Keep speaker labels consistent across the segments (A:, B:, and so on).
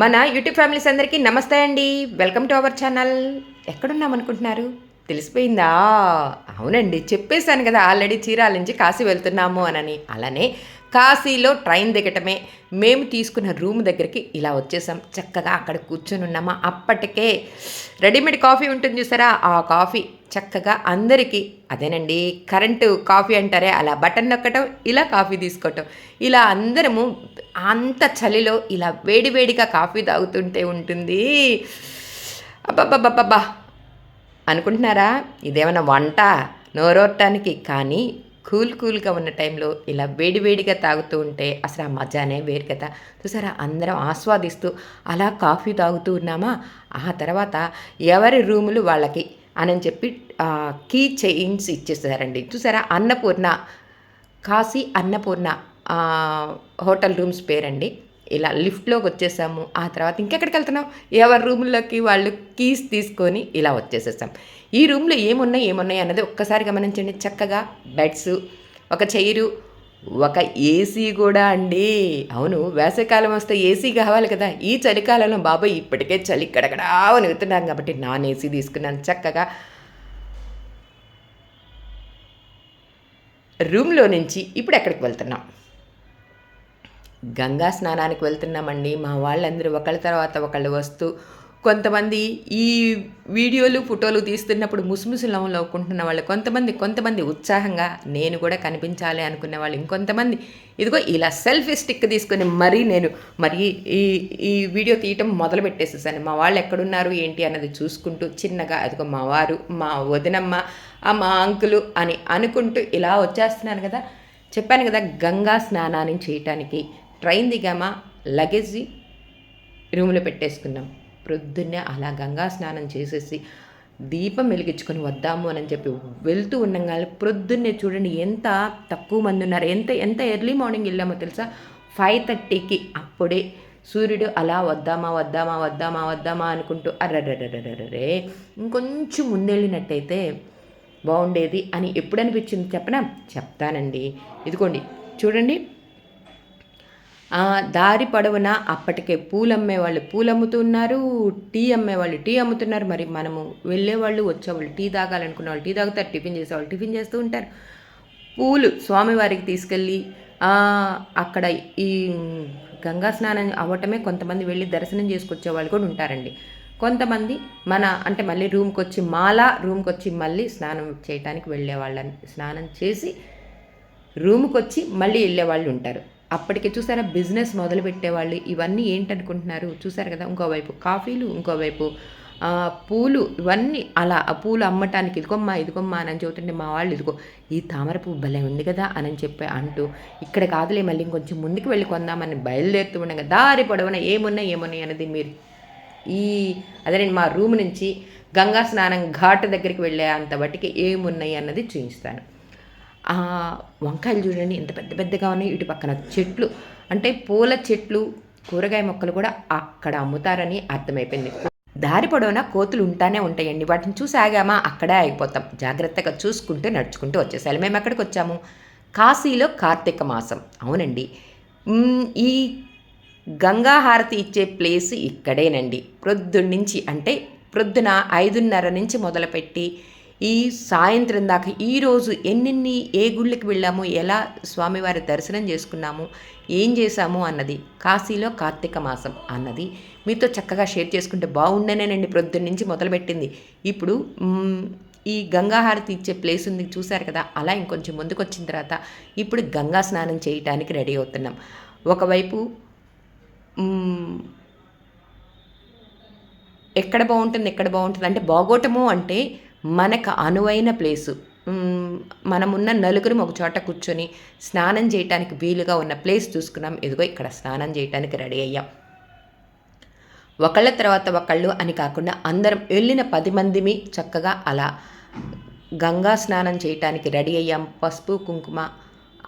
A: మన YouTube families అందరికీ నమస్తే అండి. Welcome to our channel. ఎక్కడున్నాం అనుకుంటున్నారు? తెలిసిపోయిందా? అవునండి చెప్పేశాను కదా ఆల్రెడీ చీరాల నుంచి కాశీ వెళ్తున్నాము అనని. అలానే కాశీలో ట్రైన్ దిగటమే మేము తీసుకున్న రూమ్ దగ్గరికి ఇలా వచ్చేసాం. చక్కగా అక్కడ కూర్చొని ఉన్నామా అప్పటికే రెడీమేడ్ కాఫీ ఉంటుంది చూసారా? ఆ కాఫీ చక్కగా అందరికీ అదేనండి కరెంటు కాఫీ అంటారే అలా బటన్ నొక్కటం ఇలా కాఫీ తీసుకోవటం. ఇలా అందరము అంత చలిలో ఇలా వేడివేడిగా కాఫీ తాగుతుంటే ఉంటుంది. అబ్బబ్బబ్బబ్బా అనుకుంటున్నారా? ఇదేమైనా వంట? నోరోటానికి కానీ కూల్ కూల్గా ఉన్న టైంలో ఇలా వేడివేడిగా తాగుతూ ఉంటే అసలు ఆ మజానే వేరు కదా. చూసారా? అందరం ఆస్వాదిస్తూ అలా కాఫీ తాగుతూ ఉన్నామా? ఆ తర్వాత ఎవరి రూములు వాళ్ళకి అని చెప్పి కీ చైన్స్ ఇచ్చేసారండి. చూసారా? అన్నపూర్ణ కాశీ అన్నపూర్ణ హోటల్ రూమ్స్ పేరండి. ఇలా లిఫ్ట్లోకి వచ్చేసాము. ఆ తర్వాత ఇంకెక్కడికి వెళ్తున్నాం ఎవరి రూముల్లోకి వాళ్ళు కీస్ తీసుకొని ఇలా వచ్చేసేసాం. ఈ రూమ్లో ఏమున్నాయి ఏమున్నాయి అన్నది ఒక్కసారి గమనించండి. చక్కగా బెడ్స్ ఒక చైరు ఒక ఏసీ కూడా అండి. అవును వేసవికాలం వస్తే ఏసీ కావాలి కదా. ఈ చలికాలంలో బాబాయ్ ఇప్పటికే చలి గడగడా నిగుతున్నాం కాబట్టి నాన్ ఏసీ తీసుకున్నాను చక్కగా. రూమ్లో నుంచి ఇప్పుడు ఎక్కడికి వెళ్తున్నాం? గంగా స్నానానికి వెళ్తున్నామండి. మా వాళ్ళందరూ ఒకళ్ళ తర్వాత ఒకళ్ళు వస్తూ కొంతమంది ఈ వీడియోలు ఫోటోలు తీస్తున్నప్పుడు ముసుముసు లవంలో వాళ్ళు కొంతమంది కొంతమంది ఉత్సాహంగా నేను కూడా కనిపించాలి అనుకునే వాళ్ళు ఇంకొంతమంది ఇదిగో ఇలా సెల్ఫీ స్టిక్ తీసుకొని మరీ నేను మరి ఈ ఈ వీడియో తీయటం మొదలు పెట్టేసేసాను. మా వాళ్ళు ఎక్కడున్నారు ఏంటి అన్నది చూసుకుంటూ చిన్నగా అదిగో మా వారు మా వదినమ్మ ఆ మా అంకులు అని అనుకుంటూ ఇలా వచ్చేస్తున్నాను కదా. చెప్పాను కదా గంగా స్నానాన్ని చేయటానికి. ట్రైన్ దిగామా? లగేజీ రూమ్లో పెట్టేసుకున్నాం. ప్రొద్దున్నే అలా గంగా స్నానం చేసేసి దీపం వెలిగించుకొని వద్దాము అని చెప్పి వెళ్తూ ఉండగా ప్రొద్దున్నే చూడండి ఎంత తక్కువ మంది ఉన్నారు. ఎంత ఎంత ఎర్లీ మార్నింగ్ వెళ్ళామో తెలుసా? ఫైవ్ థర్టీకి అప్పుడే సూర్యుడు అలా వద్దామా వద్దామా వద్దామా వద్దామా అనుకుంటూ అర్రర్రర్రర్రే ఇంకొంచెం ముందెళ్ళినట్టయితే బాగుండేది అని ఎప్పుడు అనిపించింది చెప్పనా? చెప్తానండి. ఇదిగోండి చూడండి. దారి పొడవునా అప్పటికే పూలు అమ్మేవాళ్ళు పూలు అమ్ముతున్నారు టీ అమ్మేవాళ్ళు టీ అమ్ముతున్నారు. మరి మనము వెళ్ళేవాళ్ళు వచ్చేవాళ్ళు టీ తాగాలనుకున్న వాళ్ళు టీ తాగుతారు టిఫిన్ చేసేవాళ్ళు టిఫిన్ చేస్తూ ఉంటారు. పూలు స్వామివారికి తీసుకెళ్ళి అక్కడ ఈ గంగా స్నానం అవ్వటమే కొంతమంది వెళ్ళి దర్శనం చేసుకొచ్చే వాళ్ళు కూడా ఉంటారండి. కొంతమంది మన అంటే మళ్ళీ రూమ్కి వచ్చి మాలా రూమ్కి వచ్చి మళ్ళీ స్నానం చేయటానికి వెళ్ళే వాళ్ళని స్నానం చేసి రూమ్కి వచ్చి మళ్ళీ వెళ్ళే వాళ్ళు ఉంటారు. అప్పటికే చూసారా బిజినెస్ మొదలు పెట్టేవాళ్ళు ఇవన్నీ ఏంటనుకుంటున్నారు? చూసారు కదా ఇంకోవైపు కాఫీలు ఇంకోవైపు పూలు ఇవన్నీ అలా ఆ పూలు అమ్మటానికి ఇదిగోమ్మా ఇదిగోమ్మా అని చెబుతుంటే మా వాళ్ళు ఇదిగో ఈ తామర పువ్వు భలే ఉంది కదా అని చెప్పి అంటూ ఇక్కడ కాదులే మళ్ళీ ఇంకొంచెం ముందుకు వెళ్ళి కొందామని బయలుదేరుతూ ఉండగా దారి పొడవున ఏమున్నాయి ఏమున్నాయి అనేది మీరు. ఈ అదే మా రూమ్ నుంచి గంగా స్నానం ఘాట్ దగ్గరికి వెళ్ళే అంత బట్టికి ఏమున్నాయి అన్నది చూపిస్తాను. ఆ వంకాయలు చూడండి ఎంత పెద్ద పెద్దగా ఉన్నాయి. ఇటు పక్కన చెట్లు అంటే పూల చెట్లు కూరగాయ మొక్కలు కూడా అక్కడ అమ్ముతారని అర్థమైపోయింది. దారి పొడవునా కోతులు ఉంటానే ఉంటాయండి. వాటిని చూసి ఆగామా? అక్కడే ఆగిపోతాం. జాగ్రత్తగా చూసుకుంటూ నడుచుకుంటూ వచ్చేసాలి మేము ఎక్కడికి వచ్చాము? కాశీలో కార్తీక మాసం. అవునండి. ఈ గంగా హారతి ఇచ్చే ప్లేస్ ఇక్కడేనండి. ప్రొద్దున్నుంచి అంటే ప్రొద్దున ఐదున్నర నుంచి మొదలుపెట్టి ఈ సాయంత్రం దాకా ఈరోజు ఎన్నెన్ని ఏ గుళ్ళకి వెళ్ళాము ఎలా స్వామివారి దర్శనం చేసుకున్నాము ఏం చేశాము అన్నది కాశీలో కార్తీక మాసం అన్నది మీతో చక్కగా షేర్ చేసుకుంటే బాగుండనేనండి ప్రొద్దున్న నుంచి మొదలుపెట్టింది. ఇప్పుడు ఈ గంగాహారతి ఇచ్చే ప్లేస్ ఉంది చూశారు కదా అలా ఇంకొంచెం ముందుకు వచ్చిన తర్వాత ఇప్పుడు గంగా స్నానం చేయటానికి రెడీ అవుతున్నాం. ఒకవైపు ఎక్కడ బాగుంటుంది ఎక్కడ బాగుంటుంది అంటే బాగోటము అంటే మనకు అనువైన ప్లేసు. మనమున్న నలుగురు ఒక చోట కూర్చొని స్నానం చేయటానికి వీలుగా ఉన్న ప్లేస్ చూసుకున్నాం. ఇదిగో ఇక్కడ స్నానం చేయటానికి రెడీ అయ్యాం. ఒకళ్ళ తర్వాత ఒకళ్ళు అని కాకుండా అందరం వెళ్ళిన పది మందిమి చక్కగా అలా గంగా స్నానం చేయటానికి రెడీ అయ్యాం. పసుపు కుంకుమ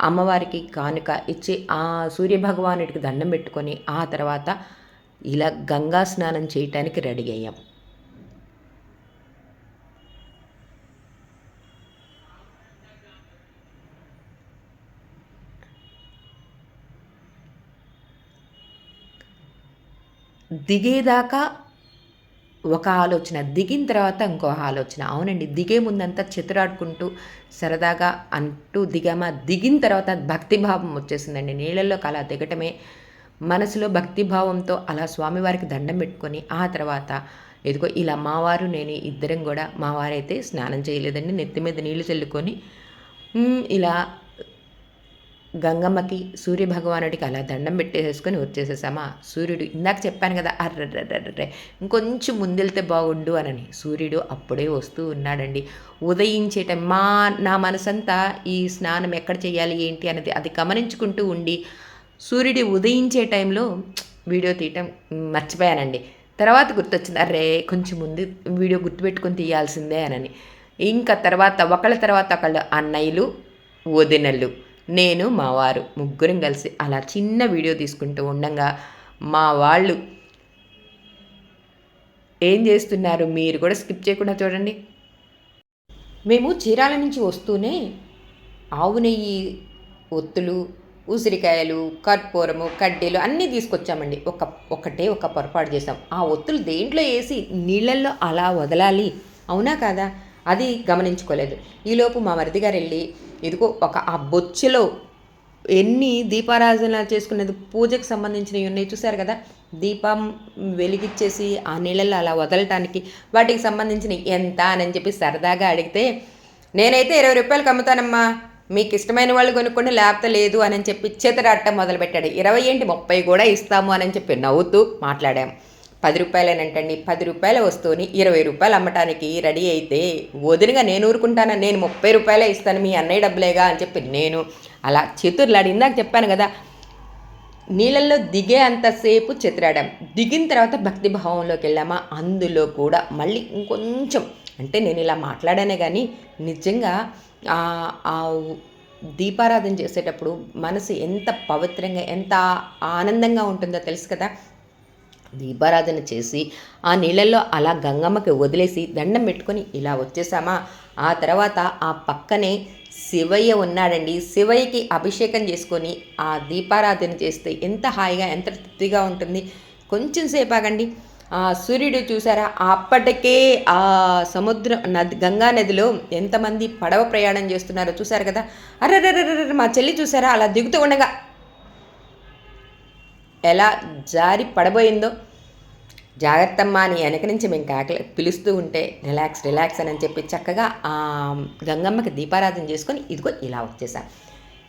A: అమ్మవారికి కానుక ఇచ్చి ఆ సూర్యభగవానుడికి దండం పెట్టుకొని ఆ తర్వాత ఇలా గంగా స్నానం చేయటానికి రెడీ అయ్యాం. దిగేదాకా ఒక ఆలోచన దిగిన తర్వాత ఇంకో ఆలోచన. అవునండి దిగే ముందంతా చిత్రాడుకుంటూ సరదాగా అంటూ దిగామా? దిగిన తర్వాత భక్తిభావం వచ్చేసిందండి. నీళ్ళల్లోకి అలా దిగటమే మనసులో భక్తిభావంతో అలా స్వామివారికి దండం పెట్టుకొని ఆ తర్వాత ఎదుగో ఇలా మావారు నేను ఇద్దరం కూడా మావారైతే స్నానం చేయలేదండి. నెత్తి మీద నీళ్ళు చల్లుకొని ఇలా గంగమ్మకి సూర్య భగవానుడికి అలా దండం పెట్టేసేసుకొని వచ్చేసేసామా? సూర్యుడు ఇందాక చెప్పాను కదా అర్రర్రర్రే ఇంకొంచెం ముందెళ్తే బాగుండు అనని. సూర్యుడు అప్పుడే వస్తూ ఉన్నాడండి. ఉదయించేట మా నా మనసంతా ఈ స్నానం ఎక్కడ చేయాలి ఏంటి అనేది అది గమనించుకుంటూ ఉండి సూర్యుడు ఉదయించే టైంలో వీడియో తీయటం మర్చిపోయానండి. తర్వాత గుర్తొచ్చింది అరే కొంచెం ముందు వీడియో గుర్తుపెట్టుకొని తీయాల్సిందే అనని. ఇంకా తర్వాత ఒకళ్ళ తర్వాత ఒకళ్ళు అన్నయ్యలు వదినలు. నేను మా వారు ముగ్గురం కలిసి అలా చిన్న వీడియో తీసుకుంటూ ఉండగా మా వాళ్ళు ఏం చేస్తున్నారు మీరు కూడా స్కిప్ చేయకుండా చూడండి. మేము చీరాల నుంచి వస్తూనే ఆవు నెయ్యి ఒత్తులు ఉసిరికాయలు కర్పూరము కడ్డీలు అన్నీ తీసుకొచ్చామండి. ఒక ఒకటే ఒక పొరపాటు చేసాం ఆ ఒత్తులు దేంట్లో వేసి నీళ్ళల్లో అలా వదలాలి? అవునా కాదా? అది గమనించుకోలేదు. ఈలోపు మా మరిది గారు వెళ్ళి ఇదిగో ఒక ఆ బొచ్చెలో ఎన్ని దీపారాధన చేసుకునేది పూజకు సంబంధించినవి ఉన్నాయి చూశారు కదా? దీపం వెలిగిచ్చేసి ఆ నీళ్ళల్లో అలా వదలటానికి వాటికి సంబంధించిన ఎంత అని చెప్పి సరదాగా అడిగితే నేనైతే ఇరవై రూపాయలకు అమ్ముతానమ్మా మీకు ఇష్టమైన వాళ్ళు కొనుక్కొని లేకపోతే లేదు అని చెప్పి చేతరాటం మొదలుపెట్టాడు. ఇరవై ఏంటి ముప్పై కూడా ఇస్తాము అని చెప్పి నవ్వుతూ మాట్లాడాము పది రూపాయలేనంటండి పది రూపాయల వస్తువుని ఇరవై రూపాయలు అమ్మటానికి రెడీ అయితే వదినగా నేను ఊరుకుంటాను నేను ముప్పై రూపాయలే ఇస్తాను మీ అన్నయ్య డబ్బులేగా అని చెప్పి నేను అలా చతుర్లాడి ఇందాక చెప్పాను కదా నీళ్ళల్లో దిగే అంతసేపు చిత్రాడాం. దిగిన తర్వాత భక్తి భావంలోకి వెళ్ళామా అందులో కూడా మళ్ళీ ఇంకొంచెం. అంటే నేను ఇలా మాట్లాడానే కానీ నిజంగా ఆ దీపారాధన చేసేటప్పుడు మనసు ఎంత పవిత్రంగా ఎంత ఆనందంగా ఉంటుందో తెలుసు కదా దీపారాధన చేసి ఆ నీళ్ళల్లో అలా గంగమ్మకి వదిలేసి దండం పెట్టుకొని ఇలా వచ్చేసామా? ఆ తర్వాత ఆ పక్కనే శివయ్య ఉన్నాడండి. శివయ్యకి అభిషేకం చేసుకొని ఆ దీపారాధన చేస్తే ఎంత హాయిగా ఎంత తృప్తిగా ఉంటుంది. కొంచెం సేపు ఆగండి. ఆ సూర్యుడు చూసారా? అప్పటికే ఆ సముద్ర నది గంగా నదిలో ఎంతమంది పడవ ప్రయాణం చేస్తున్నారో చూసారు కదా? అర్రర్రర్ర మా చెల్లి చూసారా? అలా దిగుతూ ఉండగా ఎలా జారి పడబోయిందో. జాగ్రత్తమ్మ అని వెనక నుంచి మేము కాకలే పిలుస్తూ ఉంటే రిలాక్స్ రిలాక్స్ అని చెప్పి చక్కగా ఆ గంగమ్మకి దీపారాధన చేసుకొని ఇదిగో ఇలా వచ్చేసాం.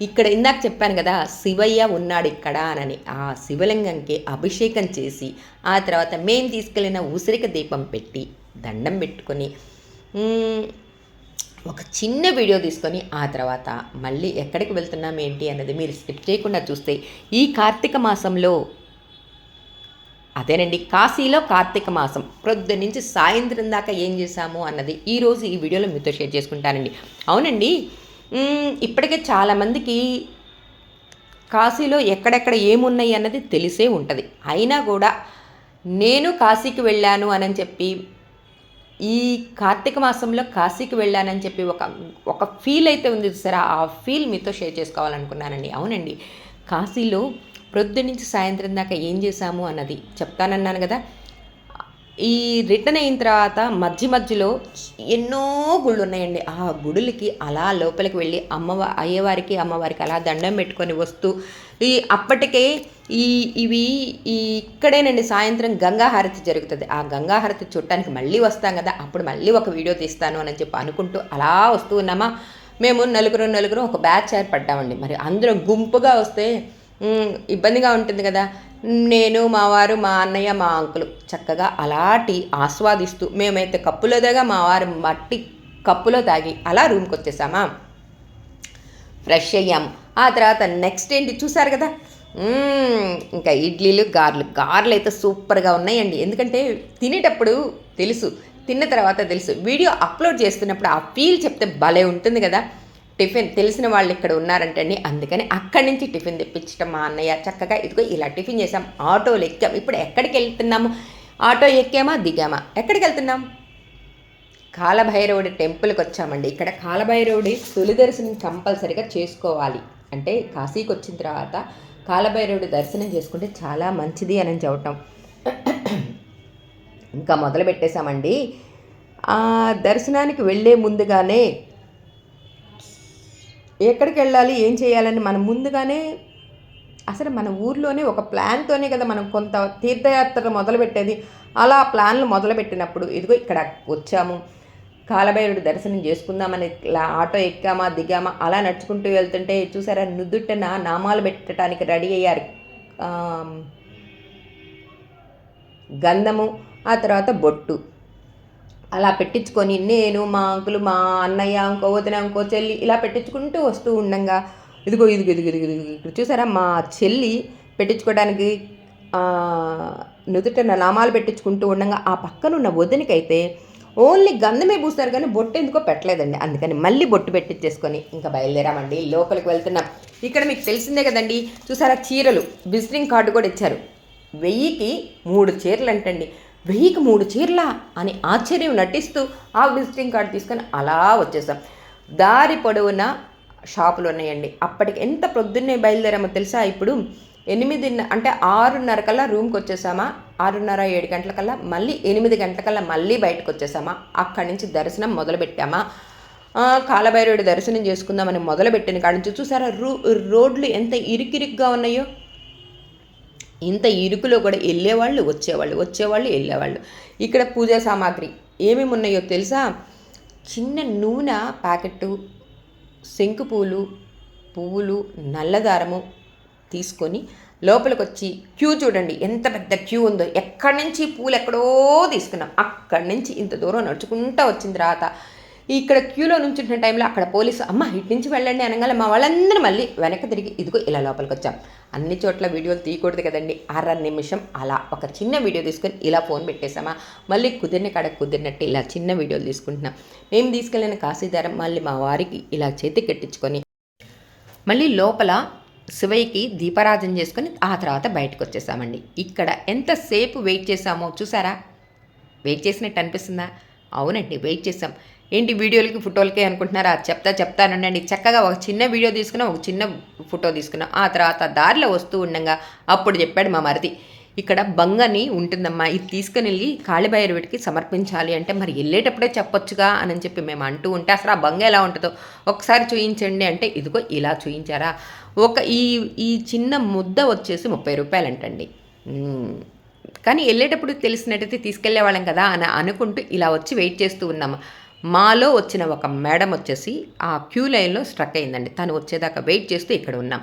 A: ఇక్కడ ఇందాక చెప్పాను కదా శివయ్య ఉన్నాడు ఇక్కడ అని ఆ శివలింగంకి అభిషేకం చేసి ఆ తర్వాత మేము తీసుకెళ్ళిన ఉసిరిక దీపం పెట్టి దండం పెట్టుకొని ఒక చిన్న వీడియో తీసుకొని ఆ తర్వాత మళ్ళీ ఎక్కడికి వెళ్తున్నాం ఏంటి అన్నది మీరు స్కిప్ చేయకుండా చూస్తే ఈ కార్తీక మాసంలో అదేనండి కాశీలో కార్తీక మాసం. ప్రొద్దు నుంచి సాయంత్రం దాకా ఏం చేశాము అన్నది ఈరోజు ఈ వీడియోలో మీతో షేర్ చేసుకుంటానండి. అవునండి ఇప్పటికే చాలామందికి కాశీలో ఎక్కడెక్కడ ఏమున్నాయి అన్నది తెలిసే ఉంటుంది. అయినా కూడా నేను కాశీకి వెళ్ళాను అని చెప్పి ఈ కార్తీక మాసంలో కాశీకి వెళ్ళానని చెప్పి ఒక ఒక ఫీల్ అయితే ఉంది సరే ఆ ఫీల్ మీతో షేర్ చేసుకోవాలనుకున్నానండి. అవునండి. కాశీలో ప్రొద్దు నుంచి సాయంత్రం దాకా ఏం చేశాము అన్నది చెప్తానన్నాను కదా. ఈ రిటర్న్ అయిన తర్వాత మధ్య మధ్యలో ఎన్నో గుళ్ళు ఉన్నాయండి. ఆ గుడులకి అలా లోపలికి వెళ్ళి అమ్మవ అయ్యవారికి అమ్మవారికి అలా దండం పెట్టుకొని వస్తూ ఈ అప్పటికే ఈ ఇవి ఈ ఇక్కడేనండి సాయంత్రం గంగాహారతి జరుగుతుంది. ఆ గంగాహారతి చూడటానికి మళ్ళీ వస్తాం కదా అప్పుడు మళ్ళీ ఒక వీడియో తీస్తాను అని చెప్పి అనుకుంటూ అలా వస్తూ ఉన్నామా? మేము నలుగురు నలుగురు ఒక బ్యాచ్ ఏర్పడ్డామండి. మరి అందరం గుంపుగా వస్తే ఇబ్బందిగా ఉంటుంది కదా. నేను మా వారు మా అన్నయ్య మా అంకులు చక్కగా అలాంటి ఆస్వాదిస్తూ మేమైతే కప్పులో దగ్గర మా వారు మట్టి కప్పులో తాగి అలా రూమ్కి వచ్చేసామా ఫ్రెష్ అయ్యాము ఆ తర్వాత నెక్స్ట్ ఏంటి చూసారు కదా? ఇంకా ఇడ్లీలు గార్లు. గార్లు అయితే సూపర్గా ఉన్నాయండి. ఎందుకంటే తినేటప్పుడు తెలుసు తిన్న తర్వాత తెలుసు. వీడియో అప్లోడ్ చేస్తున్నప్పుడు ఆ ఫీల్ చెప్తే భలే ఉంటుంది కదా? టిఫిన్ తెలిసిన వాళ్ళు ఇక్కడ ఉన్నారంటండి. అందుకని అక్కడి నుంచి టిఫిన్ తెప్పించడం మా అన్నయ్య చక్కగా ఇదిగో ఇలా టిఫిన్ చేసాం ఆటోలు ఎక్కాం. ఇప్పుడు ఎక్కడికి వెళ్తున్నాము? ఆటో ఎక్కామా దిగామా? ఎక్కడికి వెళ్తున్నాం? కాలభైరవుడి టెంపుల్కి వచ్చామండి. ఇక్కడ కాలభైరవుడి తొలి దర్శనం కంపల్సరిగా చేసుకోవాలి. అంటే కాశీకి వచ్చిన తర్వాత కాలభైరవుడు దర్శనం చేసుకుంటే చాలా మంచిది అని చెప్పటం. ఇంకా మొదలు పెట్టేశామండి. ఆ దర్శనానికి వెళ్ళే ముందుగానే ఎక్కడికి వెళ్ళాలి ఏం చేయాలని మనం ముందుగానే అసలు మన ఊర్లోనే ఒక ప్లాన్తోనే కదా మనం కొంత తీర్థయాత్ర మొదలుపెట్టేది. అలా ప్లాన్లు మొదలుపెట్టినప్పుడు ఇదిగో ఇక్కడ వచ్చాము. కాలభైరుడు దర్శనం చేసుకుందామని ఇలా ఆటో ఎక్కామా దిగామా అలా నడుచుకుంటూ వెళ్తుంటే చూసారా నుదుట్టన నామాలు పెట్టడానికి రెడీ అయ్యారు. గంధము ఆ తర్వాత బొట్టు. అలా పెట్టించుకొని నేను మా అంకులు మా అన్నయ్య ఇంకో వదిన ఇంకో చెల్లి ఇలా పెట్టించుకుంటూ వస్తూ ఉండంగా. ఇదిగో ఇదిగో ఇదిగో ఇదిగో ఇక్కడ చూసారా మా చెల్లి పెట్టించుకోవడానికి నుదుట నామాలు పెట్టించుకుంటూ ఉండగా. ఆ పక్కన ఉన్న వదినకైతే ఓన్లీ గంధమే పూస్తారు కానీ బొట్టు ఎందుకో పెట్టలేదండి. అందుకని మళ్ళీ బొట్టు పెట్టించేసుకొని ఇంకా బయలుదేరామండి. లోపలికి వెళ్తున్నాం. ఇక్కడ మీకు తెలిసిందే కదండి. చూసారా చీరలు. విజిటింగ్ కార్డు కూడా ఇచ్చారు. వెయ్యికి మూడు చీరలు అంటండి వెయ్యికి మూడు చీరలా అని ఆశ్చర్యం నటిస్తూ ఆ విజిటింగ్ కార్డు తీసుకొని అలా వచ్చేసాం. దారి పొడవునా షాపులు ఉన్నాయండి. అప్పటికి ఎంత ప్రొద్దున్నే బయలుదేరామో తెలుసా ఇప్పుడు? ఎనిమిది అంటే ఆరున్నర కల్లా రూమ్కి వచ్చేసామా? ఆరున్నర ఏడు గంటలకల్లా మళ్ళీ ఎనిమిది గంటలకల్లా మళ్ళీ బయటకు వచ్చేసామా అక్కడి నుంచి దర్శనం మొదలుపెట్టామా? ఆ, కాలభైరవుడి దర్శనం చేసుకుందామని మొదలుపెట్టిన కాడి నుంచి చూసారా? రూ రోడ్లు ఎంత ఇరుకిరుగ్గా ఉన్నాయో? ఇంత ఇరుకులో కూడా వెళ్ళేవాళ్ళు వచ్చేవాళ్ళు వచ్చేవాళ్ళు వెళ్ళేవాళ్ళు. ఇక్కడ పూజా సామాగ్రి ఏమేమి ఉన్నాయో తెలుసా? చిన్న నూనె ప్యాకెట్టు శంకు పూలు పువ్వులు నల్లదారము తీసుకొని లోపలికి వచ్చి క్యూ చూడండి. ఎంత పెద్ద క్యూ ఉందో. ఎక్కడి నుంచి పూలు ఎక్కడో తీసుకున్నాం. అక్కడి నుంచి ఇంత దూరం నడుచుకుంటూ వచ్చిన తర్వాత ఇక్కడ క్యూలో నుంచుంటున్న టైంలో అక్కడ పోలీసు అమ్మ ఇటు నుంచి వెళ్ళండి అనగానే మా వాళ్ళందరూ మళ్ళీ వెనక్కి తిరిగి ఇదిగో ఇలా లోపలికి వచ్చాం అన్ని చోట్ల వీడియోలు తీయకూడదు కదండి. అర నిమిషం అలా ఒక చిన్న వీడియో తీసుకొని ఇలా ఫోన్ పెట్టేసామా మళ్ళీ కుదిరిన కాడ కుదిరినట్టు ఇలా చిన్న వీడియోలు తీసుకుంటున్నాం. మేము తీసుకెళ్ళిన కాశీదారం మళ్ళీ మా వారికి ఇలా చేతి కట్టించుకొని మళ్ళీ లోపల శివయ్యకి దీపారాధన చేసుకొని ఆ తర్వాత బయటకు వచ్చేసామండి. ఇక్కడ ఎంతసేపు వెయిట్ చేసామో చూసారా? వెయిట్ చేసినట్టు అనిపిస్తుందా? అవునండి వెయిట్ చేసాం ఏంటి వీడియోలకి ఫోటోలకే అనుకుంటున్నారా? చెప్తా చెప్తానండి చక్కగా ఒక చిన్న వీడియో తీసుకున్నాం ఒక చిన్న ఫోటో తీసుకున్నాం. ఆ తర్వాత దారిలో వస్తూ ఉండగా అప్పుడు చెప్పాడు మా మరిది ఇక్కడ బంగని ఉంటుందమ్మా ఇది తీసుకుని వెళ్ళి కాళిభైరవుడికి సమర్పించాలి అంటే మరి వెళ్ళేటప్పుడే చెప్పొచ్చుగా అని చెప్పి మేము అంటూ ఉంటే అసలు ఆ బంగ ఎలా ఉంటుందో ఒకసారి చూయించండి అంటే ఇదిగో ఇలా చూయించారా? ఒక ఈ ఈ చిన్న ముద్ద వచ్చేసి ముప్పై రూపాయలంటండి. అంటండి కానీ వెళ్ళేటప్పుడు తెలిసినట్టయితే తీసుకెళ్ళే వాళ్ళం కదా అని అనుకుంటూ ఇలా వచ్చి వెయిట్ చేస్తూ ఉన్నాము. మాలో వచ్చిన ఒక మేడం వచ్చేసి ఆ క్యూ లైన్లో స్ట్రక్ అయిందండి. తను వచ్చేదాకా వెయిట్ చేస్తూ ఇక్కడ ఉన్నాం.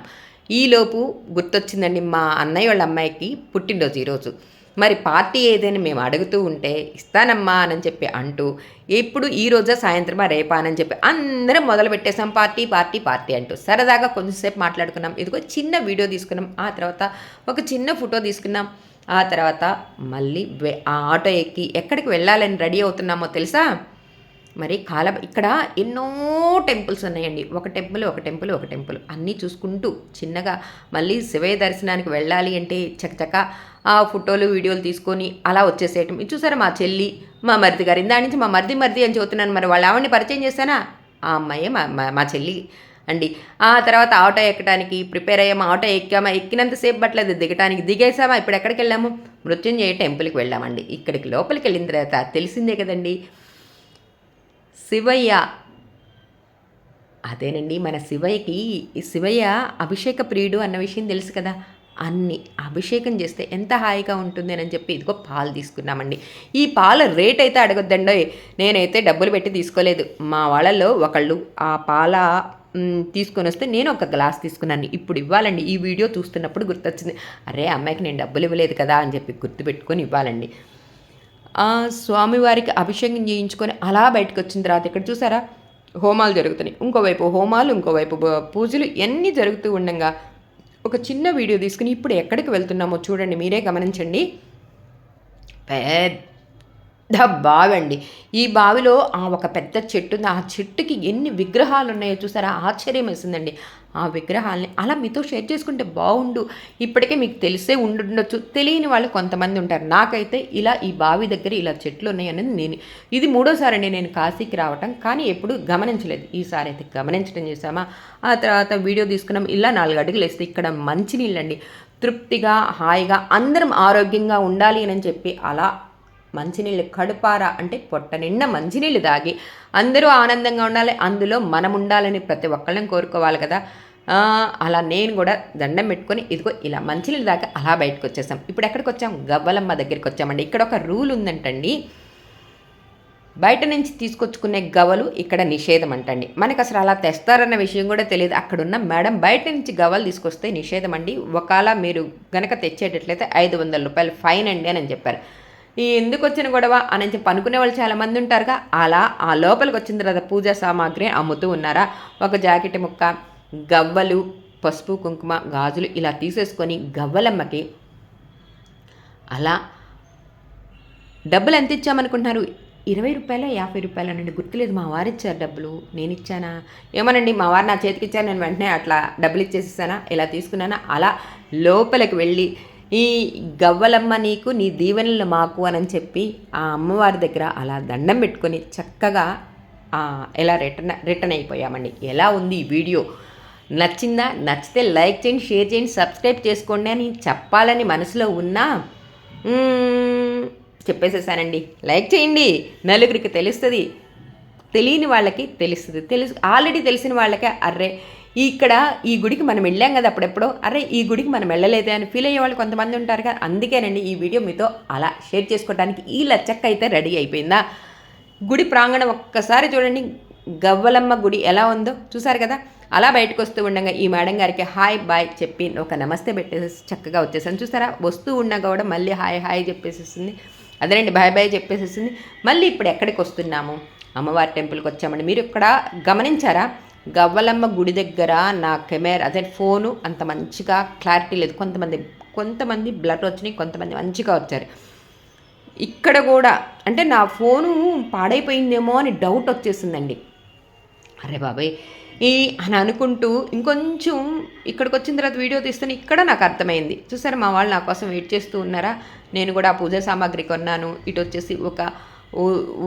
A: ఈలోపు గుర్తొచ్చిందండి మా అన్నయ్య వాళ్ళ అమ్మాయికి పుట్టినరోజు ఈరోజు. మరి పార్టీ ఏదైనా మేము అడుగుతూ ఉంటే ఇస్తానమ్మా అని చెప్పి అంటూ ఎప్పుడు ఈ రోజా సాయంత్రమా రేపా? అని చెప్పి అందరం మొదలు పెట్టేసాం పార్టీ పార్టీ పార్టీ అంటూ సరదాగా కొంచెంసేపు మాట్లాడుకున్నాం. ఇదిగో చిన్న వీడియో తీసుకున్నాం. ఆ తర్వాత ఒక చిన్న ఫోటో తీసుకున్నాం. ఆ తర్వాత మళ్ళీ ఆ ఆటో ఎక్కి ఎక్కడికి వెళ్ళాలని రెడీ అవుతున్నామో తెలుసా? మరి కాల ఇక్కడ ఎన్నో టెంపుల్స్ ఉన్నాయండి. ఒక టెంపుల్ ఒక టెంపుల్ ఒక టెంపుల్ అన్నీ చూసుకుంటూ చిన్నగా మళ్ళీ శివయ దర్శనానికి వెళ్ళాలి అంటే చకచక ఆ ఫోటోలు వీడియోలు తీసుకొని అలా వచ్చేసేయటం. ఇది చూసారా మా చెల్లి మా మరిది గారు. ఇందా నుంచి మా మరిది మరిది అని చెబుతున్నాను. మరి వాళ్ళ ఆవిడని పరిచయం చేశానా? ఆ అమ్మాయే మా మా- చెల్లి అండి. ఆ తర్వాత ఆటో ఎక్కడానికి ప్రిపేర్ అయ్యామా? ఆటో ఎక్కామా? ఎక్కినంతసేపు పట్టలేదు. దిగటానికి దిగేసామా ఇప్పుడు ఎక్కడికి వెళ్ళాము? మృత్యుంజయ టెంపుల్కి వెళ్ళామండి. ఇక్కడికి లోపలికి వెళ్ళిన తర్వాత తెలిసిందే కదండి. శివయ్య. అదేనండి మన శివయ్యకి ఈ శివయ్య అభిషేక ప్రియుడు అన్న విషయం తెలుసు కదా. అన్ని అభిషేకం చేస్తే ఎంత హాయిగా ఉంటుంది అని చెప్పి ఇదిగో పాలు తీసుకున్నామండి. ఈ పాల రేట్ అయితే అడగొద్దండి. నేనైతే డబ్బులు పెట్టి తీసుకోలేదు. మా వాళ్ళలో ఒకళ్ళు ఆ పాల తీసుకొని వస్తే నేను ఒక గ్లాస్ తీసుకున్నాను. ఇప్పుడు ఇవ్వాలండి. ఈ వీడియో చూస్తున్నప్పుడు గుర్తొచ్చింది. అరే అమ్మాయికి నేను డబ్బులు ఇవ్వలేదు కదా అని చెప్పి గుర్తుపెట్టుకొని ఇవ్వాలండి. స్వామివారికి అభిషేకం చేయించుకొని అలా బయటకు వచ్చిన తర్వాత ఇక్కడ చూసారా? హోమాలు జరుగుతున్నాయి. ఇంకోవైపు హోమాలు ఇంకోవైపు పూజలు ఇవన్నీ జరుగుతూ ఉండగా ఒక చిన్న వీడియో తీసుకుని ఇప్పుడు ఎక్కడికి వెళ్తున్నామో చూడండి మీరే గమనించండి. పెద్ద బావి అండి ఈ బావిలో ఆ ఒక పెద్ద చెట్టు ఉంది. ఆ చెట్టుకి ఎన్ని విగ్రహాలు ఉన్నాయో చూసారా? ఆశ్చర్యం వేసిందండి. ఆ విగ్రహాలని అలా మీతో షేర్ చేసుకుంటే బాగుండు ఇప్పటికే మీకు తెలిసే ఉండుండొచ్చు. తెలియని వాళ్ళు కొంతమంది ఉంటారు. నాకైతే ఇలా ఈ బావి దగ్గర ఇలా చెట్లు ఉన్నాయనేది నేను ఇది మూడోసారి అండి నేను కాశీకి రావటం. కానీ ఎప్పుడు గమనించలేదు. ఈసారి అయితే గమనించడం చేసామా ఆ తర్వాత వీడియో తీసుకున్నాం. ఇలా నాలుగు అడుగులు వేస్తే ఇక్కడ మంచినీళ్ళండి. తృప్తిగా హాయిగా అందరం ఆరోగ్యంగా ఉండాలి అని చెప్పి అలా మంచినీళ్ళు కడుపారా అంటే పొట్ట నిండా మంచినీళ్ళు తాగి అందరూ ఆనందంగా ఉండాలి. అందులో మనం ఉండాలని ప్రతి ఒక్కళ్ళని కోరుకోవాలి కదా. అలా నేను కూడా దండం పెట్టుకొని ఇదిగో ఇలా మంచినీళ్ళు దాకా అలా బయటకు వచ్చేసాం. ఇప్పుడు ఎక్కడికి వచ్చాం? గవ్వలమ్మ దగ్గరికి వచ్చామండి. ఇక్కడ ఒక రూల్ ఉందంటండి. బయట నుంచి తీసుకొచ్చుకునే గవలు ఇక్కడ నిషేధం అంటండి. మనకు అసలు అలా తెస్తారన్న విషయం కూడా తెలియదు. అక్కడున్న మేడం బయట నుంచి గవలు తీసుకొస్తే నిషేధం అండి. ఒకవేళ మీరు గనక తెచ్చేటట్లయితే ఐదు వందల రూపాయలు ఫైన్ అండి అని చెప్పారు. ఈ ఎందుకు వచ్చిన గొడవ అని చెప్పి అనుకునే వాళ్ళు చాలా మంది ఉంటారుగా. అలా ఆ లోపలికి వచ్చిన తర్వాత పూజా సామాగ్రి అమ్ముతూ ఉన్నారా? ఒక జాకెట్ ముక్క గవ్వలు పసుపు కుంకుమ గాజులు ఇలా తీసేసుకొని గవ్వలమ్మకి అలా డబ్బులు ఎంత ఇచ్చామనుకుంటున్నారు? ఇరవై రూపాయల యాభై రూపాయలు అనండి గుర్తులేదు మా వారు ఇచ్చారు డబ్బులు. నేను ఇచ్చానా? ఏమోనండి మా వారు నా చేతికి ఇచ్చారు నేను వెంటనే అట్లా డబ్బులు ఇచ్చేసేసానా? ఇలా తీసుకున్నానా? అలా లోపలికి వెళ్ళి ఈ గవ్వలమ్మ నీకు నీ దీవెనలు మాకు అని చెప్పి ఆ అమ్మవారి దగ్గర అలా దండం పెట్టుకొని చక్కగా ఎలా రిటర్న్ రిటర్న్ అయిపోయామండి. ఎలా ఉంది ఈ వీడియో? నచ్చిందా? నచ్చితే లైక్ చేయండి షేర్ చేయండి సబ్స్క్రైబ్ చేసుకోండి అని చెప్పాలని మనసులో ఉన్నా చెప్పేసేసానండి. లైక్ చేయండి. నలుగురికి తెలుస్తుంది. తెలియని వాళ్ళకి తెలుస్తుంది. తెలుసు ఆల్రెడీ తెలిసిన వాళ్ళకే అర్రే ఇక్కడ ఈ గుడికి మనం వెళ్ళాం కదా అప్పుడెప్పుడో అరే ఈ గుడికి మనం వెళ్ళలేదే అని ఫీల్ అయ్యే వాళ్ళు కొంతమంది ఉంటారు కదా. అందుకేనండి ఈ వీడియో మీతో అలా షేర్ చేసుకోవడానికి ఈ లచ్చక్క అయితే రెడీ అయిపోయిందా? గుడి ప్రాంగణం ఒక్కసారి చూడండి. గవ్వలమ్మ గుడి ఎలా ఉందో చూసారు కదా? అలా బయటకు వస్తూ ఉండగా ఈ మేడం గారికి హాయ్ బాయ్ చెప్పి ఒక నమస్తే పెట్టేసి చక్కగా వచ్చేసాను. చూసారా? వస్తూ ఉన్నా కూడా మళ్ళీ హాయ్ హాయ్ చెప్పేసేసింది. అదేనండి బాయ్ బాయ్ చెప్పేసేసింది. మళ్ళీ ఇప్పుడు ఎక్కడికి వస్తున్నాము? అమ్మవారి టెంపుల్కి వచ్చామండి. మీరు ఇక్కడ గమనించారా? గవ్వలమ్మ గుడి దగ్గర నా కెమెరా అదే ఫోను అంత మంచిగా క్లారిటీ లేదు. కొంతమంది కొంతమంది బ్లర్ వచ్చినాయి కొంతమంది మంచిగా వచ్చారు. ఇక్కడ కూడా అంటే నా ఫోను పాడైపోయిందేమో అని డౌట్ వచ్చేసిందండి. అరే బాబాయ్. ఈ అని అనుకుంటూ ఇంకొంచెం ఇక్కడికి వచ్చిన తర్వాత వీడియో తీస్తే ఇక్కడ నాకు అర్థమైంది. చూసారా మా వాళ్ళు నా కోసం వెయిట్ చేస్తూ ఉన్నారా? నేను కూడా ఆ పూజా సామాగ్రి కొన్నాను. ఇటు వచ్చేసి ఒక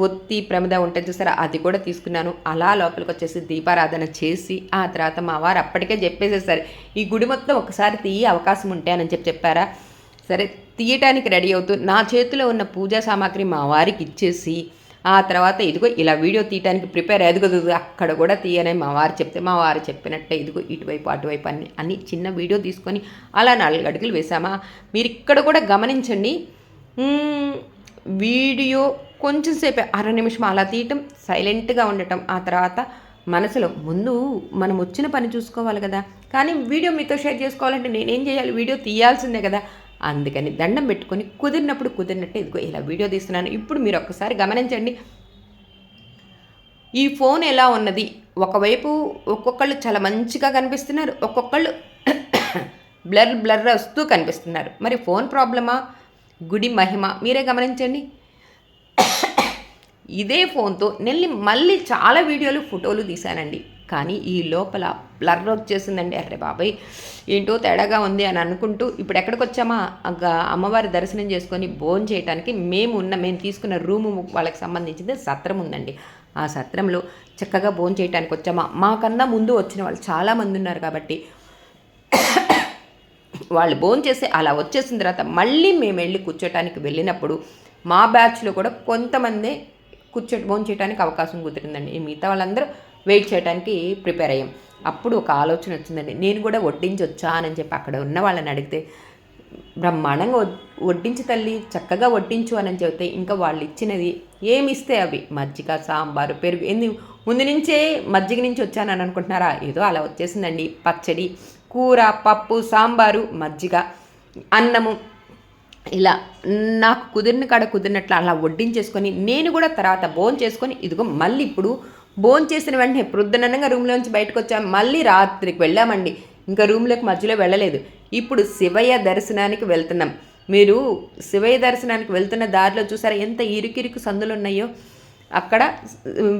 A: ఒత్తి ప్రమిద ఉంటే చూసారా అది కూడా తీసుకున్నాను. అలా లోపలికి వచ్చేసి దీపారాధన చేసి ఆ తర్వాత మా వారు అప్పటికే చెప్పేసేసారు ఈ గుడి మొత్తం ఒకసారి తీయ అవకాశం ఉంటే అని చెప్పి చెప్పారా. సరే తీయటానికి రెడీ అవుతూ నా చేతిలో ఉన్న పూజా సామాగ్రి మా వారికి ఇచ్చేసి ఆ తర్వాత ఇదిగో ఇలా వీడియో తీయటానికి ప్రిపేర్ ఎదుగుదు అక్కడ కూడా తీయనని మా వారు చెప్తే మా వారు చెప్పినట్టే ఇదిగో ఇటువైపు అటువైపు అన్ని అన్ని చిన్న వీడియో తీసుకొని అలా నాలుగు అడుగులు వేసామా మీరు ఇక్కడ కూడా గమనించండి. వీడియో కొంచెం సేపే అర నిమిషం అలా తీయటం సైలెంట్గా ఉండటం. ఆ తర్వాత మనసులో ముందు మనం వచ్చిన పని చూసుకోవాలి కదా. కానీ వీడియో మీతో షేర్ చేసుకోవాలంటే నేనేం చేయాలి? వీడియో తీయాల్సిందే కదా. అందుకని దండం పెట్టుకొని కుదిరినప్పుడు కుదిరినట్టే ఇదిగో ఇలా వీడియో తీస్తున్నాను. ఇప్పుడు మీరు ఒక్కసారి గమనించండి. ఈ ఫోన్ ఎలా ఉన్నది? ఒకవైపు ఒక్కొక్కళ్ళు చాలా మంచిగా కనిపిస్తున్నారు. ఒక్కొక్కళ్ళు బ్లర్ బ్లర్ వస్తూ కనిపిస్తున్నారు. మరి ఫోన్ ప్రాబ్లమా? గుడి మహిమ. మీరే గమనించండి. ఇదే ఫోన్తో నెల్లి మళ్ళీ చాలా వీడియోలు ఫోటోలు తీశానండి. కానీ ఈ లోపల బ్లర్ వచ్చేసిందండి అరే బాబాయ్ ఏంటో తేడాగా ఉంది అని అనుకుంటూ ఇప్పుడు ఎక్కడికి వచ్చామా? అమ్మవారి దర్శనం చేసుకొని భోజనం చేయడానికి మేము ఉన్న మేము తీసుకున్న రూము వాళ్ళకి సంబంధించింది సత్రం ఉందండి. ఆ సత్రంలో చక్కగా భోజనం చేయడానికి వచ్చామా? మాకన్నా ముందు వచ్చిన వాళ్ళు చాలామంది ఉన్నారు కాబట్టి వాళ్ళు భోజనం చేసి అలా వచ్చేసిన తర్వాత మళ్ళీ మేము వెళ్ళి కూర్చోటానికి వెళ్ళినప్పుడు మా బ్యాచ్లో కూడా కొంతమంది కూర్చో భోజనం చేయడానికి అవకాశం కుదిరిందండి. మిగతా వాళ్ళందరూ వెయిట్ చేయడానికి ప్రిపేర్ అయ్యాం. అప్పుడు ఒక ఆలోచన వచ్చిందండి. నేను కూడా వడ్డించి వచ్చానని చెప్పి అక్కడ ఉన్న వాళ్ళని అడిగితే బ్రహ్మాండంగా వడ్డించి తల్లి చక్కగా వడ్డించు అని చెబితే ఇంకా వాళ్ళు ఇచ్చినది ఏమి ఇస్తే అవి? మజ్జిగ సాంబారు పెరుగు ఎన్ని ముందు నుంచే మజ్జిగ నుంచి వచ్చానని అనుకుంటున్నారా? ఏదో అలా వచ్చేసిందండి. పచ్చడి కూర పప్పు సాంబారు మజ్జిగ అన్నము ఇలా నాకు కుదిరిన కాడ కుదిరినట్లు అలా వడ్డించేసుకొని నేను కూడా తర్వాత బోన్ చేసుకొని ఇదిగో మళ్ళీ ఇప్పుడు బోన్ చేసిన వెంటనే ప్రొద్దుననగా రూమ్లోంచి బయటకు వచ్చాం. మళ్ళీ రాత్రికి వెళ్ళామండి. ఇంకా రూమ్లోకి మధ్యలో వెళ్ళలేదు. ఇప్పుడు శివయ్య దర్శనానికి వెళ్తున్నాం. మీరు శివయ్య దర్శనానికి వెళ్తున్న దారిలో చూసారా ఎంత ఇరుకిరుకు సందులు ఉన్నాయో? అక్కడ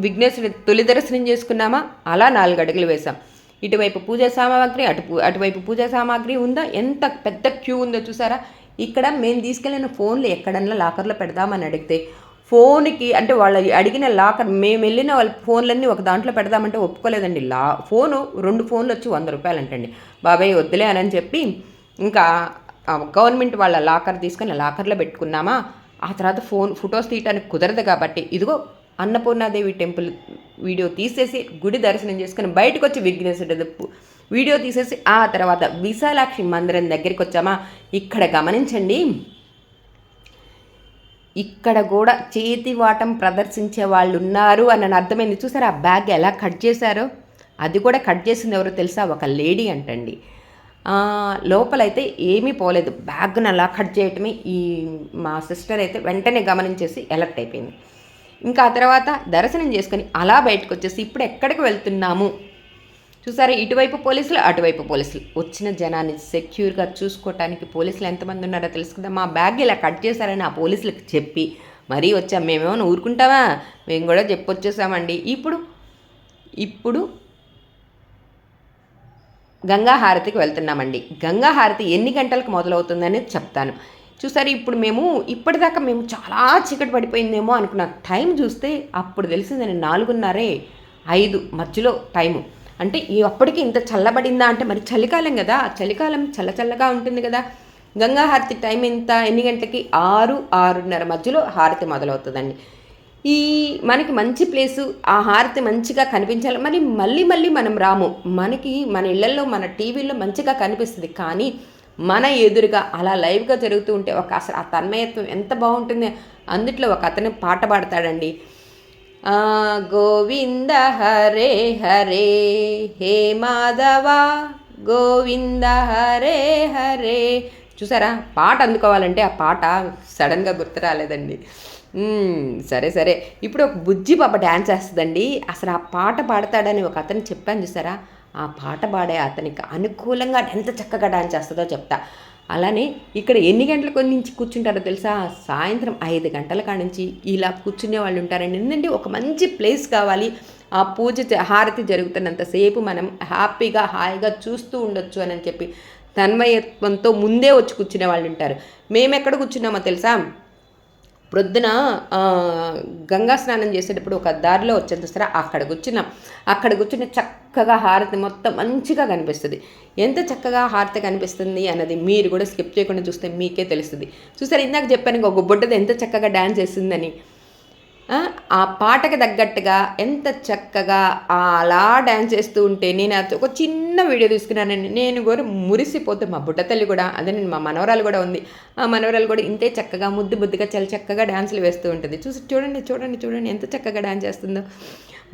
A: విఘ్నేశ్వరుడి తొలి దర్శనం చేసుకున్నామా? అలా నాలుగు అడుగులు వేసాం ఇటువైపు పూజా సామాగ్రి అటు అటువైపు పూజా సామాగ్రి ఉందా? ఎంత పెద్ద క్యూ ఉందో చూసారా? ఇక్కడ మేము తీసుకెళ్ళిన ఫోన్లు ఎక్కడన్నా లాకర్లో పెడదామని అడిగితే ఫోన్కి అంటే వాళ్ళు అడిగిన లాకర్ మేము వెళ్ళిన వాళ్ళ ఫోన్లన్నీ ఒక దాంట్లో పెడదామంటే ఒప్పుకోలేదండి. లా ఫోను రెండు ఫోన్లు వచ్చి వంద రూపాయలు అంటండి బాబాయ్ వద్దులే అని చెప్పి ఇంకా గవర్నమెంట్ వాళ్ళ లాకర్ తీసుకొని లాకర్లో పెట్టుకున్నామా? ఆ తర్వాత ఫోన్ ఫొటోస్ తీయటానికి కుదరదు కాబట్టి ఇదిగో అన్నపూర్ణాదేవి టెంపుల్ వీడియో తీసేసి గుడి దర్శనం చేసుకుని బయటకు వచ్చి విఘ్నేశ్వరుడు వీడియో తీసేసి ఆ తర్వాత విశాలాక్షి మందిరం దగ్గరికి వచ్చామా? ఇక్కడ గమనించండి. ఇక్కడ కూడా చేతి వాటం ప్రదర్శించే వాళ్ళు ఉన్నారు అని అర్థమైంది. చూసారు ఆ బ్యాగ్ ఎలా కట్ చేశారో? అది కూడా కట్ చేసింది ఎవరో తెలుసా? ఒక లేడీ అంటండి. లోపలైతే ఏమీ పోలేదు. బ్యాగ్ను అలా కట్ చేయటమే ఈ మా సిస్టర్ అయితే వెంటనే గమనించేసి ఎలర్ట్ అయిపోయింది. ఇంకా ఆ తర్వాత దర్శనం చేసుకొని అలా బయటకు వచ్చేసి ఇప్పుడు ఎక్కడికి వెళ్తున్నాము? చూసారా? ఇటువైపు పోలీసులు అటువైపు పోలీసులు. వచ్చిన జనాన్ని సెక్యూర్గా చూసుకోవటానికి పోలీసులు ఎంతమంది ఉన్నారో తెలుసుకుందాం మా బ్యాగ్ ఇలా కట్ చేశారని ఆ పోలీసులకు చెప్పి మరీ వచ్చాం మేమేమైనా ఊరుకుంటామా మేము కూడా చెప్పొచ్చేసామండి. ఇప్పుడు ఇప్పుడు గంగా హారతికి వెళ్తున్నామండి. గంగా హారతి ఎన్ని గంటలకు మొదలవుతుందని చెప్తాను. చూసారు ఇప్పుడు మేము ఇప్పటిదాకా మేము చాలా చీకటి పడిపోయిందేమో అనుకున్నాం టైం చూస్తే అప్పుడు తెలిసిందని నాలుగున్నరే ఐదు మధ్యలో టైము. అంటే ఈ అప్పటికి ఇంత చల్లబడిందా అంటే మరి చలికాలం కదా ఆ చలికాలం చల్ల చల్లగా ఉంటుంది కదా. గంగా హారతి టైం ఎంత? ఎన్ని గంటలకి? ఆరు ఆరున్నర మధ్యలో హారతి మొదలవుతుందండి. ఈ మనకి మంచి ప్లేసు ఆ హారతి మంచిగా కనిపించాలి. మరి మళ్ళీ మళ్ళీ మనం రాము. మనకి మన ఇళ్ళలో మన టీవీలో మంచిగా కనిపిస్తుంది. కానీ మన ఎదురుగా అలా లైవ్గా జరుగుతూ ఉంటే ఒక అసలు ఆ తన్మయత్వం ఎంత బాగుంటుంది. అందుట్లో ఒక అతను పాట పాడతాడండి. ఆ, గోవింద హరే హరే హే మాధవ. గోవింద హరే హరే. చూసారా? పాట అందుకోవాలంటే ఆ పాట సడన్గా గుర్తు రాలేదండి సరే సరే. ఇప్పుడు ఒక బుజ్జి పాప డ్యాన్స్ వేస్తుందండి అసలు ఆ పాట పాడతాడని ఒక అతను చెప్పాను చూసారా? ఆ పాట పాడే అతనికి అనుకూలంగా ఎంత చక్కగా డ్యాన్స్ చేస్తుందో చెప్తా. అలానే ఇక్కడ ఎన్ని గంటలకు నుంచి కూర్చుంటారో తెలుసా? సాయంత్రం ఐదు గంటల కాడ నుంచి ఇలా కూర్చునే వాళ్ళు ఉంటారండి. ఎందుకంటే ఒక మంచి ప్లేస్ కావాలి. ఆ పూజ హారతి జరుగుతున్నంతసేపు మనం హ్యాపీగా హాయిగా చూస్తూ ఉండొచ్చు అని చెప్పి తన్మయత్వంతో ముందే వచ్చి కూర్చునే వాళ్ళు ఉంటారు. మేము ఎక్కడ కూర్చున్నామో తెలుసా? ప్రొద్దున గంగా స్నానం చేసేటప్పుడు ఒక దారిలో వచ్చేది చూస్తారా అక్కడ కూర్చున్నాం. అక్కడ కూర్చుని చక్కగా హారతి మొత్తం మంచిగా కనిపిస్తుంది. ఎంత చక్కగా హారతి కనిపిస్తుంది అన్నది మీరు కూడా స్కిప్ చేయకుండా చూస్తే మీకే తెలుస్తుంది. చూసారు ఇందాక చెప్పాను ఒక బుడ్డది ఎంత చక్కగా డ్యాన్స్ చేసిందని ఆ, పాటకి తగ్గట్టుగా ఎంత చక్కగా అలా డ్యాన్స్ చేస్తూ ఉంటే నేను ఒక చిన్న వీడియో తీసుకున్నానండి నేను కూడా మురిసిపోతే మా బుట్ట తల్లి కూడా అదే నేను మా మనవరాలు కూడా ఉంది. ఆ మనవరాలు కూడా ఇంతే చక్కగా ముద్దు ముద్దుగా చాలా చక్కగా డ్యాన్సులు వేస్తూ ఉంటుంది. చూసి చూడండి చూడండి చూడండి ఎంత చక్కగా డ్యాన్స్ చేస్తుందో.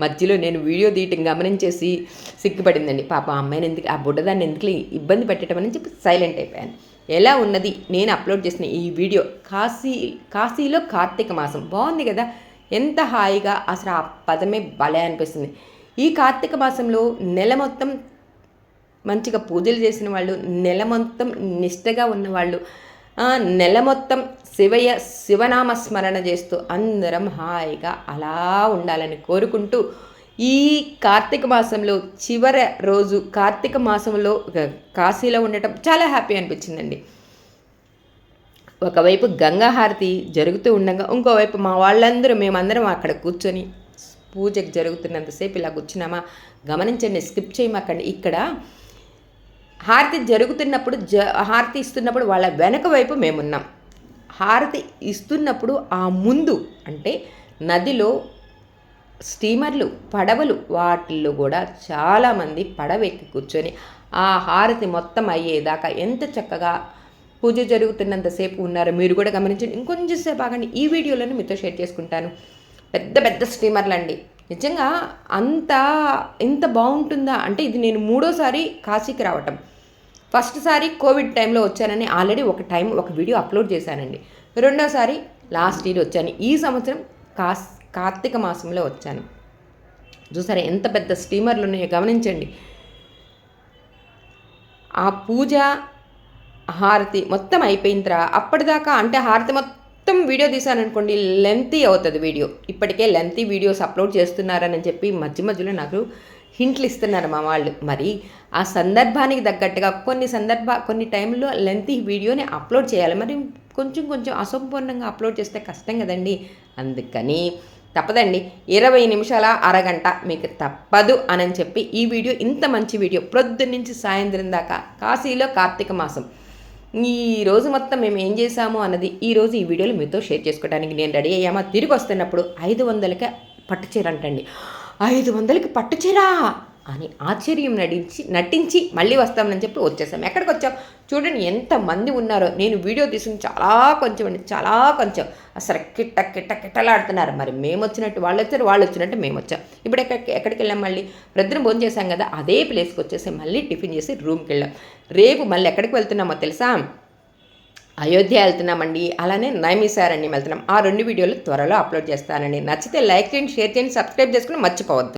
A: మధ్యలో నేను వీడియో తీయటం గమనించేసి సిగ్గుపడిందండి. పాప ఆ అమ్మాయిని ఎందుకు ఆ బుడ్డదాన్ని ఎందుకు ఇబ్బంది పెట్టడం అని చెప్పి సైలెంట్ అయిపోయాను. ఎలా ఉన్నది? నేను అప్లోడ్ చేసిన ఈ వీడియో కాశీ కాశీలో కార్తీక మాసం. బాగుంది కదా? ఎంత హాయిగా అసలు ఆ పదమే భలే అనిపిస్తుంది. ఈ కార్తీక మాసంలో నెల మొత్తం మంచిగా పూజలు చేసిన వాళ్ళు నెల మొత్తం నిష్టగా ఉన్నవాళ్ళు నెల మొత్తం శివయ్య శివనామ స్మరణ చేస్తూ అందరం హాయిగా అలా ఉండాలని కోరుకుంటూ ఈ కార్తీక మాసంలో చివరి రోజు కార్తీక మాసంలో కాశీలో ఉండటం చాలా హ్యాపీ అనిపించిందండి. ఒకవైపు గంగా హారతి జరుగుతూ ఉండగా ఇంకోవైపు మా వాళ్ళందరూ మేమందరం అక్కడ కూర్చొని పూజకు జరుగుతున్నంతసేపు ఇలా కూర్చున్నామా? గమనించండి స్కిప్ చేయమాకండి. ఇక్కడ హారతి జరుగుతున్నప్పుడు జ హారతి ఇస్తున్నప్పుడు వాళ్ళ వెనక వైపు మేమున్నాం. హారతి ఇస్తున్నప్పుడు ఆ ముందు అంటే నదిలో స్టీమర్లు పడవలు వాటిల్లో కూడా చాలామంది పడవ ఎక్కి కూర్చొని ఆ హారతి మొత్తం అయ్యేదాకా ఎంత చక్కగా పూజ జరుగుతున్నంతసేపు ఉన్నారు. మీరు కూడా గమనించండి. ఇంకొంచెం సేపు ఆగండి. ఈ వీడియోలను మీతో షేర్ చేసుకుంటాను. పెద్ద పెద్ద స్టీమర్లు అండి. నిజంగా అంత ఇంత బాగుంటుందా? అంటే ఇది నేను మూడోసారి కాశీకి రావటం. ఫస్ట్ సారి కోవిడ్ టైంలో వచ్చానని ఆల్రెడీ ఒక టైం ఒక వీడియో అప్లోడ్ చేశానండి. రెండోసారి లాస్ట్ ఇయర్ వచ్చాను. ఈ సంవత్సరం కాస్ కార్తీక మాసంలో వచ్చాను. చూసారా ఎంత పెద్ద స్టీమర్లు ఉన్నాయో గమనించండి. ఆ పూజ హారతి మొత్తం అయిపోయిన తర్వాత అప్పటిదాకా అంటే హారతి మొత్తం వీడియో తీశాననుకోండి లెంతీ అవుతుంది వీడియో. ఇప్పటికే లెంతీ వీడియోస్ అప్లోడ్ చేస్తున్నారని చెప్పి మధ్య మధ్యలో నాకు హింట్లు ఇస్తున్నారు మా వాళ్ళు. మరి ఆ సందర్భానికి తగ్గట్టుగా కొన్ని సందర్భ కొన్ని టైంలో లెంతీ వీడియోని అప్లోడ్ చేయాలి. మరి కొంచెం కొంచెం అసంపూర్ణంగా అప్లోడ్ చేస్తే కష్టం కదండి. అందుకని తప్పదండి. ఇరవై నిమిషాల అరగంట మీకు తప్పదు అని చెప్పి ఈ వీడియో ఇంత మంచి వీడియో ప్రొద్దునుంచి సాయంత్రం దాకా కాశీలో కార్తీక మాసం. ఈ రోజు మొత్తం మేము ఏం చేసాము అన్నది ఈ రోజు ఈ వీడియోలో మీతో షేర్ చేసుకోవడానికి నేను రెడీ అయ్యామా? తిరిగి వస్తున్నప్పుడు ఐదు వందలకే పట్టు చీర అంటండి. ఐదు వందలకి పట్టు చీర! అని ఆశ్చర్యం నటించి నటించి మళ్ళీ వస్తామని చెప్పి వచ్చేసాం. ఎక్కడికి వచ్చాం? చూడండి ఎంతమంది ఉన్నారో. నేను వీడియో తీసుకుని చాలా కొంచెం అండి చాలా కొంచెం అసలు కిట్ట కిట్ట కిట్టలాడుతున్నారు. మరి మేము వచ్చినట్టు వాళ్ళు వచ్చారు వాళ్ళు వచ్చినట్టు మేము వచ్చాం. ఇప్పుడు ఎక్కడికి ఎక్కడికి వెళ్ళాం మళ్ళీ? ప్రొద్దున భోజనం చేశాం కదా అదే ప్లేస్కి వచ్చేసి మళ్ళీ టిఫిన్ చేసి రూమ్కి వెళ్ళాం. రేపు మళ్ళీ ఎక్కడికి వెళ్తున్నామో తెలుసా? అయోధ్య వెళ్తున్నామండి. అలానే నైమిసారణ్యం వెళ్తున్నాం. ఆ రెండు వీడియోలు త్వరలో అప్లోడ్ చేస్తానండి. నచ్చితే లైక్ చేయండి షేర్ చేయండి సబ్స్క్రైబ్ చేసుకుని మర్చిపోవద్దు.